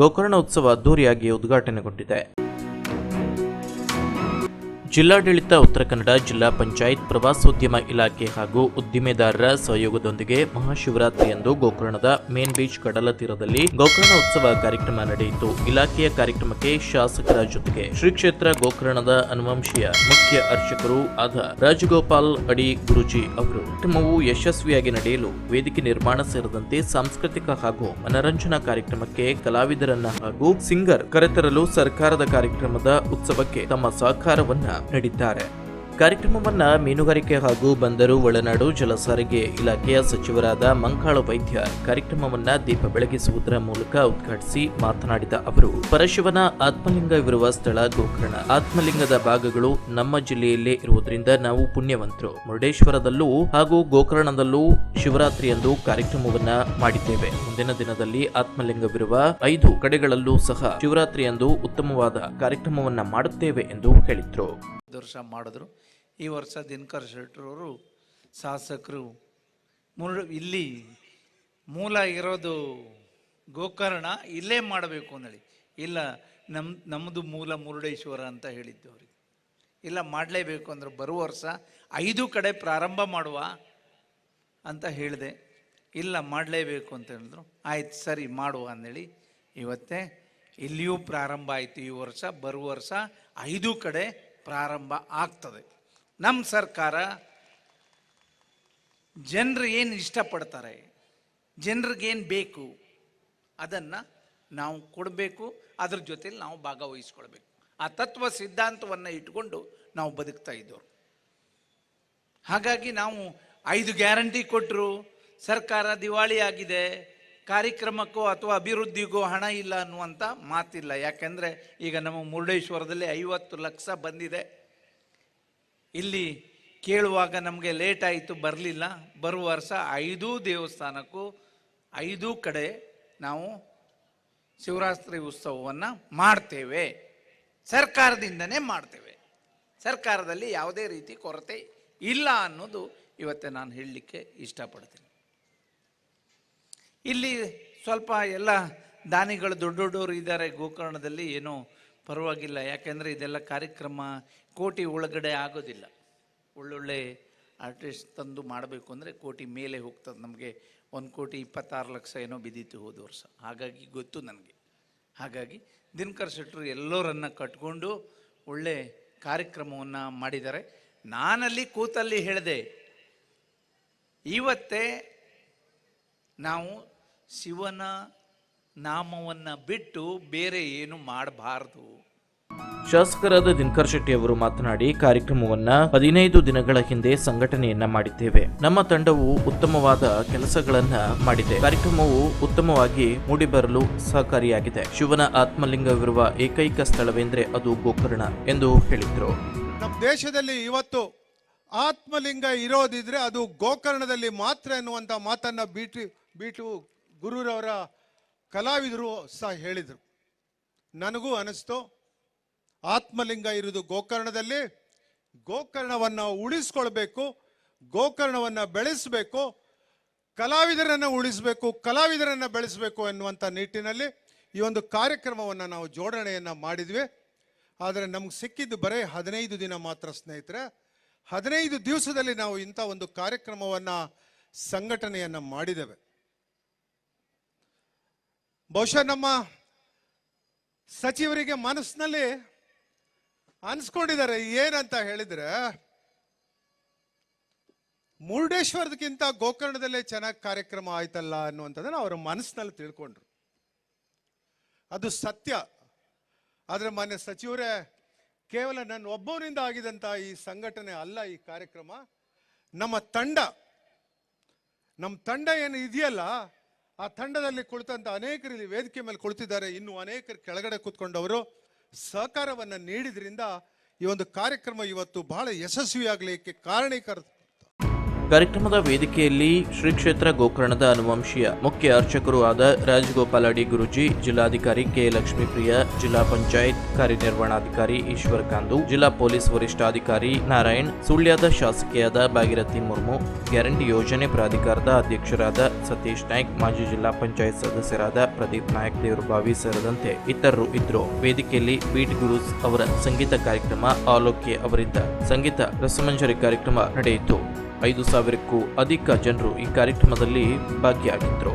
ಗೋಕರ್ಣ ಉತ್ಸವ ಅದ್ದೂರಿಯಾಗಿ ಉದ್ಘಾಟನೆಗೊಂಡಿದೆ. ಜಿಲ್ಲಾಡಳಿತ ಉತ್ತರ ಕನ್ನಡ ಜಿಲ್ಲಾ ಪಂಚಾಯತ್ ಪ್ರವಾಸೋದ್ಯಮ ಇಲಾಖೆ ಹಾಗೂ ಉದ್ದಿಮೆದಾರರ ಸಹಯೋಗದೊಂದಿಗೆ ಮಹಾಶಿವರಾತ್ರಿಯಂದು ಗೋಕರ್ಣದ ಮೇನ್ ಬೀಚ್ ಕಡಲ ತೀರದಲ್ಲಿ ಗೋಕರ್ಣ ಉತ್ಸವ ಕಾರ್ಯಕ್ರಮ ನಡೆಯಿತು. ಇಲಾಖೆಯ ಕಾರ್ಯಕ್ರಮಕ್ಕೆ ಶಾಸಕರ ಜೊತೆಗೆ ಶ್ರೀ ಕ್ಷೇತ್ರ ಗೋಕರ್ಣದ ಅನುವಂಶೀಯ ಮುಖ್ಯ ಅರ್ಚಕರು ಆದ ರಾಜಗೋಪಾಲ್ ಅಡಿ ಗುರುಜಿ ಅವರು ಕಾರ್ಯಕ್ರಮವು ಯಶಸ್ವಿಯಾಗಿ ನಡೆಯಲು ವೇದಿಕೆ ನಿರ್ಮಾಣ ಸೇರಿದಂತೆ ಸಾಂಸ್ಕೃತಿಕ ಹಾಗೂ ಮನರಂಜನಾ ಕಾರ್ಯಕ್ರಮಕ್ಕೆ ಕಲಾವಿದರನ್ನ ಹಾಗೂ ಸಿಂಗರ್ ಕರೆತರಲು ಸರ್ಕಾರದ ಕಾರ್ಯಕ್ರಮದ ಉತ್ಸವಕ್ಕೆ ತಮ್ಮ ಸಹಕಾರವನ್ನ ನೀಡಿದ್ದಾರೆ ಕಾರ್ಯಕ್ರಮವನ್ನ ಮೀನುಗಾರಿಕೆ ಹಾಗೂ ಬಂದರು ಒಳನಾಡು ಜಲಸಾರಿಗೆ ಇಲಾಖೆಯ ಸಚಿವರಾದ ಮಂಕಾಳು ವೈದ್ಯ ಕಾರ್ಯಕ್ರಮವನ್ನ ದೀಪ ಬೆಳಗಿಸುವುದರ ಮೂಲಕ ಉದ್ಘಾಟಿಸಿ ಮಾತನಾಡಿದ ಅವರು, ಪರಶಿವನ ಆತ್ಮಲಿಂಗವಿರುವ ಸ್ಥಳ ಗೋಕರ್ಣ. ಆತ್ಮಲಿಂಗದ ಭಾಗಗಳು ನಮ್ಮ ಜಿಲ್ಲೆಯಲ್ಲೇ ಇರುವುದರಿಂದ ನಾವು ಪುಣ್ಯವಂತರು. ಮುರುಡೇಶ್ವರದಲ್ಲೂ ಹಾಗೂ ಗೋಕರ್ಣದಲ್ಲೂ ಶಿವರಾತ್ರಿಯಂದು ಕಾರ್ಯಕ್ರಮವನ್ನ ಮಾಡಿದ್ದೇವೆ. ಮುಂದಿನ ದಿನದಲ್ಲಿ ಆತ್ಮಲಿಂಗವಿರುವ ಐದು ಕಡೆಗಳಲ್ಲೂ ಸಹ ಶಿವರಾತ್ರಿಯಂದು ಉತ್ತಮವಾದ ಕಾರ್ಯಕ್ರಮವನ್ನ ಮಾಡುತ್ತೇವೆ ಎಂದು ಹೇಳಿದರು. ಮಾಡಿದ್ರು. ಈ ವರ್ಷ ದಿನಕರ್ ಶೆಟ್ಟರವರು ಶಾಸಕರು. ಮುರು ಇಲ್ಲಿ ಮೂಲ ಇರೋದು ಗೋಕರ್ಣ, ಇಲ್ಲೇ ಮಾಡಬೇಕು ಅಂದೇಳಿ ಇಲ್ಲ ನಮ್ಮ ನಮ್ಮದು ಮೂಲ ಮುರುಡೇಶ್ವರ ಅಂತ ಹೇಳಿದ್ದು ಅವ್ರಿಗೆ. ಇಲ್ಲ ಮಾಡಲೇಬೇಕು ಅಂದ್ರೆ ಬರುವ ವರ್ಷ ಐದು ಕಡೆ ಪ್ರಾರಂಭ ಮಾಡುವ ಅಂತ ಹೇಳಿದೆ. ಇಲ್ಲ ಮಾಡಲೇಬೇಕು ಅಂತ ಹೇಳಿದ್ರು. ಆಯ್ತು, ಸರಿ, ಮಾಡುವ ಅಂದೇಳಿ ಇವತ್ತೇ ಇಲ್ಲಿಯೂ ಪ್ರಾರಂಭ ಆಯಿತು ಈ ವರ್ಷ. ಬರುವ ವರ್ಷ ಐದು ಕಡೆ ಪ್ರಾರಂಭ ಆಗ್ತದೆ. ನಮ್ಮ ಸರ್ಕಾರ ಜನರು ಏನು ಇಷ್ಟಪಡ್ತಾರೆ, ಜನರಿಗೇನು ಬೇಕು, ಅದನ್ನು ನಾವು ಕೊಡಬೇಕು, ಅದ್ರ ಜೊತೆಲಿ ನಾವು ಭಾಗವಹಿಸ್ಕೊಳ್ಬೇಕು. ಆ ತತ್ವ ಸಿದ್ಧಾಂತವನ್ನು ಇಟ್ಕೊಂಡು ನಾವು ಬದುಕ್ತಾ ಇದ್ದವರು ಹಾಗಾಗಿ ನಾವು ಐದು ಗ್ಯಾರಂಟಿ ಕೊಟ್ಟರು ಸರ್ಕಾರ ದಿವಾಳಿ ಆಗಿದೆ, ಕಾರ್ಯಕ್ರಮಕ್ಕೋ ಅಥವಾ ಅಭಿವೃದ್ಧಿಗೋ ಹಣ ಇಲ್ಲ ಅನ್ನುವಂಥ ಮಾತಿಲ್ಲ. ಯಾಕೆಂದರೆ ಈಗ ನಮ್ಮ ಮುರುಡೇಶ್ವರದಲ್ಲಿ ಐವತ್ತು ಲಕ್ಷ ಬಂದಿದೆ. ಇಲ್ಲಿ ಕೇಳುವಾಗ ನಮಗೆ ಲೇಟ್ ಆಯಿತು, ಬರಲಿಲ್ಲ. ಬರುವ ವರ್ಷ ಐದೂ ದೇವಸ್ಥಾನಕ್ಕೂ ಐದೂ ಕಡೆ ನಾವು ಶಿವರಾತ್ರಿ ಉತ್ಸವವನ್ನು ಮಾಡ್ತೇವೆ. ಸರ್ಕಾರದಿಂದನೇ ಮಾಡ್ತೇವೆ. ಸರ್ಕಾರದಲ್ಲಿ ಯಾವುದೇ ರೀತಿ ಕೊರತೆ ಇಲ್ಲ ಅನ್ನೋದು ಇವತ್ತೆ ನಾನು ಹೇಳಲಿಕ್ಕೆ ಇಷ್ಟಪಡ್ತೀನಿ. ಇಲ್ಲಿ ಸ್ವಲ್ಪ ಎಲ್ಲ ದಾನಿಗಳು ದೊಡ್ಡ ದೊಡ್ಡವರು ಇದ್ದಾರೆ, ಗೋಕರ್ಣದಲ್ಲಿ ಏನೋ ಪರವಾಗಿಲ್ಲ. ಯಾಕೆಂದರೆ ಇದೆಲ್ಲ ಕಾರ್ಯಕ್ರಮ ಕೋಟಿ ಒಳಗಡೆ ಆಗೋದಿಲ್ಲ. ಒಳ್ಳೊಳ್ಳೆ ಆರ್ಟಿಸ್ಟ್ ತಂದು ಮಾಡಬೇಕು ಅಂದರೆ ಕೋಟಿ ಮೇಲೆ ಹೋಗ್ತದೆ. ನಮಗೆ ಒಂದು ಕೋಟಿ ಇಪ್ಪತ್ತಾರು ಲಕ್ಷ ಏನೋ ಬಿದ್ದಿತ್ತು ಹೋದ ವರ್ಷ. ಹಾಗಾಗಿ ಗೊತ್ತು ನನಗೆ. ಹಾಗಾಗಿ ದಿನಕರ್ ಶೆಟ್ಟರು ಎಲ್ಲರನ್ನು ಕಟ್ಕೊಂಡು ಒಳ್ಳೆ ಕಾರ್ಯಕ್ರಮವನ್ನು ಮಾಡಿದ್ದಾರೆ. ನಾನಲ್ಲಿ ಕೂತಲ್ಲಿ ಹೇಳಿದೆ, ಇವತ್ತೇ ನಾವು ಶಿವನ ನಾಮವನ್ನು ಬಿಟ್ಟು ಬೇರೆ ಏನು ಮಾಡಬಾರದು. ಶಾಸಕರಾದ ದಿನಕರ್ ಶೆಟ್ಟಿ ಅವರು ಮಾತನಾಡಿ ಕಾರ್ಯಕ್ರಮವನ್ನ ಹದಿನೈದು ದಿನಗಳ ಹಿಂದೆ ಸಂಘಟನೆಯನ್ನ ಮಾಡಿದ್ದೇವೆ. ನಮ್ಮ ತಂಡವು ಉತ್ತಮವಾದ ಕೆಲಸಗಳನ್ನ ಮಾಡಿದೆ. ಕಾರ್ಯಕ್ರಮವು ಉತ್ತಮವಾಗಿ ಮೂಡಿಬರಲು ಸಹಕಾರಿಯಾಗಿದೆ. ಶಿವನ ಆತ್ಮಲಿಂಗವಿರುವ ಏಕೈಕ ಸ್ಥಳವೆಂದ್ರೆ ಅದು ಗೋಕರ್ಣ ಎಂದು ಹೇಳಿದ್ರು. ನಮ್ಮ ದೇಶದಲ್ಲಿ ಇವತ್ತು ಆತ್ಮಲಿಂಗ ಇರೋದಿದ್ರೆ ಅದು ಗೋಕರ್ಣದಲ್ಲಿ ಮಾತ್ರ ಎನ್ನುವಂತ ಮಾತನ್ನ ಬಿಟ್ಟು ಬಿಟ್ಟು ಗುರುರವರ ಕಲಾವಿದರು ಸಹ ಹೇಳಿದರು. ನನಗೂ ಅನಿಸ್ತು. ಆತ್ಮಲಿಂಗ ಇರುವುದು ಗೋಕರ್ಣದಲ್ಲಿ. ಗೋಕರ್ಣವನ್ನು ಉಳಿಸ್ಕೊಳ್ಬೇಕು. ಗೋಕರ್ಣವನ್ನು ಬೆಳೆಸಬೇಕು. ಕಲಾವಿದರನ್ನು ಉಳಿಸಬೇಕು. ಕಲಾವಿದರನ್ನು ಬೆಳೆಸಬೇಕು ಎನ್ನುವಂಥ ನಿಟ್ಟಿನಲ್ಲಿ ಈ ಒಂದು ಕಾರ್ಯಕ್ರಮವನ್ನು ನಾವು ಜೋಡಣೆಯನ್ನು ಮಾಡಿದ್ವಿ. ಆದರೆ ನಮ್ಗೆ ಸಿಕ್ಕಿದ್ದು ಬರೀ ಹದಿನೈದು ದಿನ ಮಾತ್ರ ಸ್ನೇಹಿತರೆ. ಹದಿನೈದು ದಿವಸದಲ್ಲಿ ನಾವು ಇಂಥ ಒಂದು ಕಾರ್ಯಕ್ರಮವನ್ನು ಸಂಘಟನೆಯನ್ನು ಮಾಡಿದ್ದೇವೆ. ಬಹುಶಃ ನಮ್ಮ ಸಚಿವರಿಗೆ ಮನಸ್ಸಿನಲ್ಲಿ ಅನ್ಸ್ಕೊಂಡಿದ್ದಾರೆ. ಏನಂತ ಹೇಳಿದ್ರೆ, ಮುರುಡೇಶ್ವರದಕ್ಕಿಂತ ಗೋಕರ್ಣದಲ್ಲೇ ಚೆನ್ನಾಗಿ ಕಾರ್ಯಕ್ರಮ ಆಯ್ತಲ್ಲ ಅನ್ನುವಂಥದ್ದನ್ನು ಅವರ ಮನಸ್ಸಿನಲ್ಲಿ ತಿಳ್ಕೊಂಡ್ರು. ಅದು ಸತ್ಯ. ಆದರೆ ಮಾನ್ಯ ಸಚಿವರೇ, ಕೇವಲ ನನ್ನ ಒಬ್ಬವರಿಂದ ಆಗಿದಂಥ ಈ ಸಂಘಟನೆ ಅಲ್ಲ ಈ ಕಾರ್ಯಕ್ರಮ. ನಮ್ಮ ತಂಡ ನಮ್ಮ ತಂಡ ಏನು ಇದೆಯಲ್ಲ ಆ ತಂಡದಲ್ಲಿ ಕುಳಿತಂತ ಅನೇಕರು ಇಲ್ಲಿ ವೇದಿಕೆ ಮೇಲೆ ಕುಳಿತಿದ್ದಾರೆ. ಇನ್ನು ಅನೇಕರು ಕೆಳಗಡೆ ಕೂತ್ಕೊಂಡವರು ಸಹಕಾರವನ್ನು ನೀಡಿದ್ರಿಂದ ಈ ಒಂದು ಕಾರ್ಯಕ್ರಮ ಇವತ್ತು ಬಹಳ ಯಶಸ್ವಿಯಾಗಲಿಕ್ಕೆ ಕಾರಣೀಕರ ಕಾರ್ಯಕ್ರಮದ ವೇದಿಕೆಯಲ್ಲಿ ಶ್ರೀ ಕ್ಷೇತ್ರ ಗೋಕರ್ಣದ ಅನುವಂಶೀಯ ಮುಖ್ಯ ಅರ್ಚಕರು ಆದ ರಾಜಗೋಪಾಲ ಅಡಿ ಗುರುಜಿ, ಜಿಲ್ಲಾಧಿಕಾರಿ ಕೆ ಲಕ್ಷ್ಮೀಪ್ರಿಯ, ಜಿಲ್ಲಾ ಪಂಚಾಯತ್ ಕಾರ್ಯನಿರ್ವಹಣಾಧಿಕಾರಿ ಈಶ್ವರ್ ಕಾಂದು, ಜಿಲ್ಲಾ ಪೊಲೀಸ್ ವರಿಷ್ಠಾಧಿಕಾರಿ ನಾರಾಯಣ್, ಸುಳ್ಯದ ಶಾಸಕಿಯಾದ ಭಾಗಿರಥಿ ಮುರ್ಮು, ಗ್ಯಾರಂಟಿ ಯೋಜನೆ ಪ್ರಾಧಿಕಾರದ ಅಧ್ಯಕ್ಷರಾದ ಸತೀಶ್ ನಾಯ್ಕ್, ಮಾಜಿ ಜಿಲ್ಲಾ ಪಂಚಾಯತ್ ಸದಸ್ಯರಾದ ಪ್ರದೀಪ್ ನಾಯಕ್ ದೇವರುಬಾವಿ ಸೇರಿದಂತೆ ಇತರರು ಇದ್ರು ವೇದಿಕೆಯಲ್ಲಿ ಬೀಟ್ ಗುರುಸ್ ಅವರ ಸಂಗೀತ ಕಾರ್ಯಕ್ರಮ, ಆಲೋಕ್ಯ ಅವರಿಂದ ಸಂಗೀತ ರಸಮಂಜರಿ ಕಾರ್ಯಕ್ರಮ ನಡೆಯಿತು. ಐದು ಸಾವಿರಕ್ಕೂ ಅಧಿಕ ಜನರು ಈ ಕಾರ್ಯಕ್ರಮದಲ್ಲಿ ಭಾಗಿಯಾಗಿದ್ದರು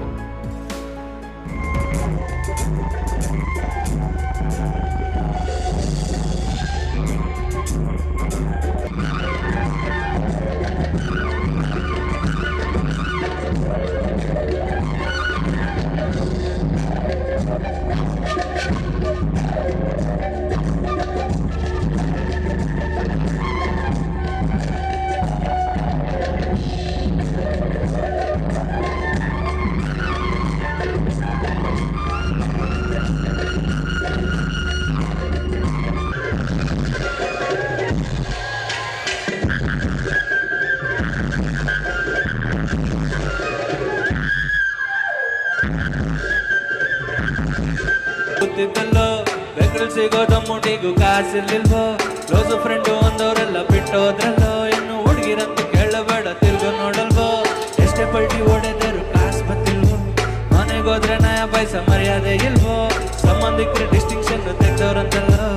ಗೊತ್ತಿದ್ದಲ್ಲೋ, ಬೆಂಗಳೂರು ಸಿಗೋ ತಮ್ಮುಂಡಿಗೂ ಕಾಸಿರ್ಲಿಲ್ವೋ? Close friend ಒಂದವರೆಲ್ಲ ಬಿಟ್ಟೋದ್ರಲ್ಲೋ? ಇನ್ನು ಹುಡುಗಿರಂತ ಕೇಳಬೇಡ, ತಿರ್ಗು ನೋಡಲ್ವೋ? ಎಷ್ಟೇ ಪಲ್ಟಿ ಹೊಡೆದರು ಕಾಸು ಬತ್ತಿಲ್ವೋ ಮನೆಗೋದ್ರೆ ನಯ ಪೈಸ ಮರ್ಯಾದೆ ಇಲ್ವೋ? ಸಂಬಂಧಿಕರು ಡಿಸ್ಟಿಂಕ್ಷನ್ ತೆಗ್ದವ್ರಂತಲ್ಲೋ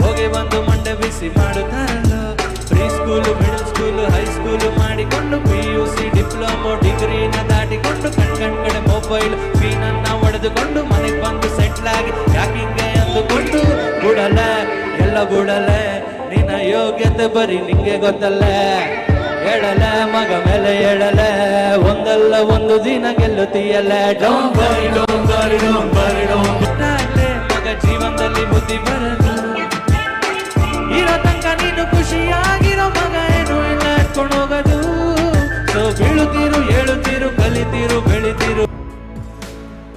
ಹೋಗಿ ಬಂದು ಮಂಡೆ ಬಿಸಿ ಮಾಡುತ್ತಾರಲ್ಲೋ? Pre school middle school high school ಮಾಡಿಕೊಂಡು ಪಿ ಯು ಸಿ ಡಿಪ್ಲೊಮೊ ಡಿಗ್ರಿನ ದಾಟಿಕೊಂಡು ಕಣ್ ಕಡೆ ಮೊಬೈಲ್ ಫೀನನ್ನ ಹೊಡೆದುಕೊಂಡು ಮನೆಗೆ ಬಂದು ಸೆಟ್ಲ್ ಆಗಿ ಯಾಕಿಂಗೆ ಅಂದುಕೊಂಡು ಬಿಡಲೆ ಎಲ್ಲ ಬಿಡಲೆ ನಿನ್ನ ಯೋಗ್ಯತೆ ಬರೀ ನಿಂಗೆ ಗೊತ್ತಲ್ಲ. ಹೇಳಲೆ, ಮಗ ಮೇಲೆ ಹೇಳಲೆ, ಒಂದಲ್ಲ ಒಂದು ದಿನ ಗೆಲ್ಲುತ್ತೀಯಲ್ಲ. ಡೋಂಬರಿ ಡೋಂಬರಿ ಡೋಂಬರಿ ಡೋಂಬರಿ. ಮಗ ಜೀವನದಲ್ಲಿ ಬುದ್ಧಿ ಬರಲ್ಲ